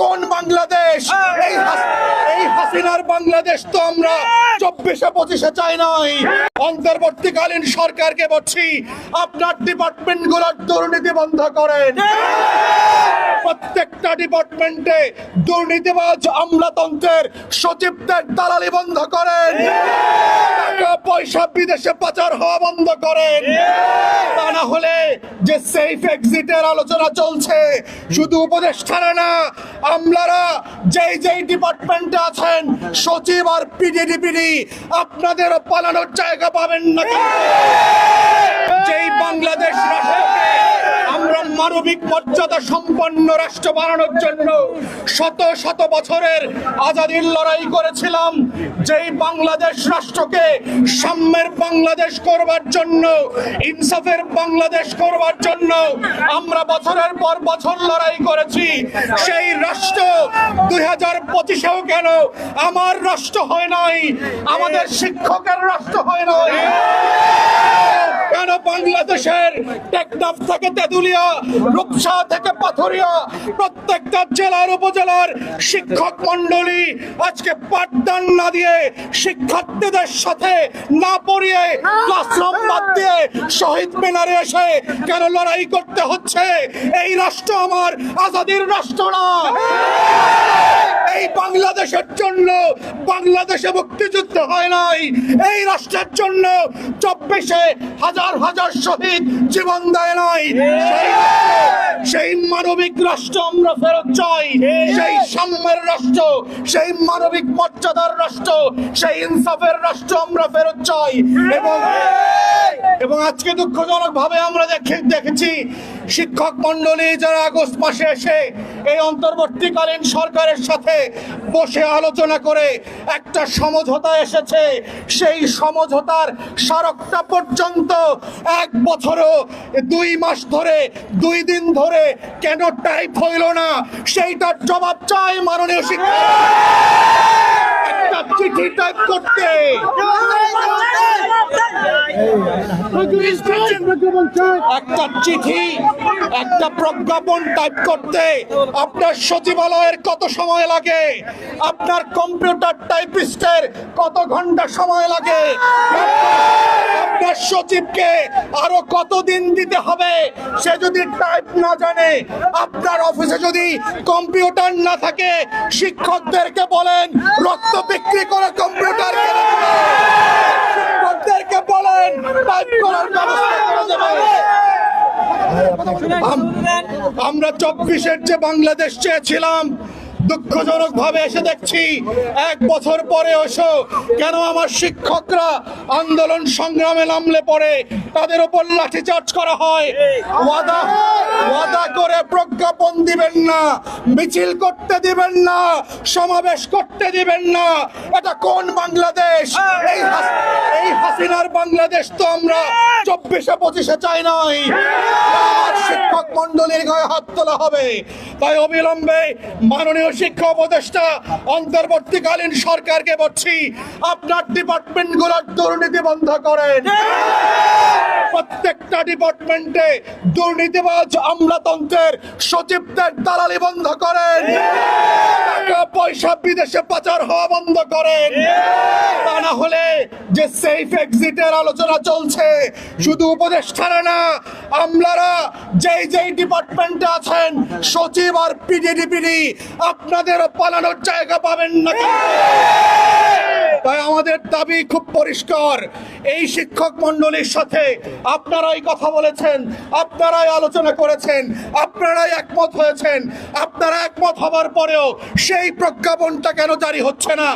কোন বাংলাদেশ? এই এই হাসিনার বাংলাদেশ তো আমরা চব্বিশে পঁচিশে চাই নাই। অন্তর্বর্তীকালীন সরকারকে বলছি আপনার ডিপার্টমেন্টগুলোর দুর্নীতি বন্ধ করেন। প্রত্যেকটা ডিপার্টমেন্টে দুর্নীতিবাজ আমলাতন্ত্রের সচিবদের দালালি বন্ধ করেন। টাকা, পয়সা বিদেশে পাচার হওয়া বন্ধ করেন। তা না হলে যে সেফ এক্সিটের আলোচনা চলছে, শুধু উপদেষ্টারা না, আমলারা যেই যেই ডিপার্টমেন্টে আছেন, সচিব আর পিডিডিপিডি আপনাদেরও পালানোর জায়গা পাবেন না। যেই বাংলাদেশ রাষ্ট্রকে আমরা মানবিক মর্যাদা সম্পন্ন রাষ্ট্র বানানোর জন্য শত শত বছরের আজাদির লড়াই করেছিলাম। যেই বাংলাদেশ রাষ্ট্রকে সাম্যের বাংলাদেশ করবার জন্য, ইনসাফের বাংলাদেশ করবার জন্য আমরা বছরের পর বছর লড়াই করেছি, সেই রাষ্ট্র দুই হাজার পঁচিশেও কেন আমার রাষ্ট্র হয় নাই, আমাদের শিক্ষকের রাষ্ট্র হয় নাই? কেন বাংলাদেশের টেকনাফ থেকে তেঁতুলিয়া রূপসা থেকে পাথরিয়া প্রত্যেকটা জেলার উপজেলার শিক্ষক মন্ডলী আজকে পাঠদান না দিয়ে শিক্ষার্থীদের সাথে না পড়িয়ে ক্লাসরুম বাদ দিয়ে শহীদ মিনারে এসে কেন লড়াই করতে হচ্ছে? এই রাষ্ট্র আমার, আজাদির রাষ্ট্র না। এই বাংলাদেশের জন্য বাংলাদেশে মুক্তিযুদ্ধ হয় নাই। এই রাষ্ট্রের জন্য চব্বিশে হাজার হাজার শহীদ জীবন দেয় নাই। সেই মানবিক রাষ্ট্র আমরা ফেরত চাই। সেই সাম্যের রাষ্ট্র, সেই মানবিক মর্যাদার রাষ্ট্র, সেই ইনসাফের রাষ্ট্র আমরা ফেরত চাই। এবং এবং আজকে দুঃখজনক ভাবে আমরা দেখে, দেখেছি শিক্ষক মন্ডলী যারা আগস্ট মাসে এসে এই অন্তর্বর্তীকালীন সরকারের সাথে বসে আলোচনা করে একটা সমঝোতা এসেছে। সেই সমঝোতার স্মারকটা পর্যন্ত এক বছরও দুই মাস ধরে, দুই দিন ধরে কেন টাইপ হইল না, সেইটার জবাব চাই মাননীয় শিক্ষক। টাইপ করতে। একটা চিঠি, একটা প্রজ্ঞাপন টাইপ করতে। আপনার সচিবালয়ের কত সময় লাগে? আপনার কম্পিউটার টাইপিস্টের কত ঘণ্টা সময় লাগে? আপনার সচিবকে আরও কতদিন দিতে হবে? সে যদি টাইপ না জানে, আপনার অফিসে যদি কম্পিউটার না থাকে, শিক্ষকদেরকে বলেন, রক্ত বিক্রি করে কম্পিউটার শিক্ষকদেরকে বলেন টাইপ করার ব্যবস্থা করে দেবে। আমরা চব্বিশের যে বাংলাদেশ চেয়েছিলাম দুঃখজনক ভাবে এসে দেখছি, এক বছর পরে এসো, কেন আমার শিক্ষকরা আন্দোলন সংগ্রামে নামলে পরে তাদের উপর লাঠিচার্জ করা হয়? ওয়াদা ওয়াদা করে প্রজ্ঞাপন দিবেন না, মিছিল করতে দিবেন না, সমাবেশ করতে দিবেন না। এটা কোন বাংলাদেশ? এই এই হাসিনার বাংলাদেশ তো আমরা চব্বিশে পঁচিশে চাই নাই। শিক্ষক মন্ডলীর গায়ে হাত তোলা হবে। তাই অবিলম্বে মাননীয় শিক্ষা উপদেষ্টা অন্তর্বর্তীকালীন সরকারকে বলছি আপনার ডিপার্টমেন্টগুলোর দুর্নীতি বন্ধ করেন। প্রত্যেকটা ডিপার্টমেন্টে দুর্নীতিবাজ আমলাতন্ত্রের সচিবদের দালালি বন্ধ করেন টাকা পয়সা বিদেশে পাচার হওয়া বন্ধ করেন তা না হলে যে সেফ এক্সিটের আলোচনা চলছে, শুধু উপদেষ্টারা না, আমলারা যেই যেই ডিপার্টমেন্টে আছেন, সচিব আর পিডিডিপিডি আপনাদেরও পালানোর জায়গা পাবেন না। তাই আমাদের দাবি খুব পরিষ্কার। এই শিক্ষক মন্ডলীর সাথে আপনারাই কথা বলেছেন, আপনারাই আলোচনা করেছেন, আপনারাই একমত হয়েছেন, আপনারা একমত হবার পরেও সেই প্রজ্ঞাপনটা কেন জারি হচ্ছে না?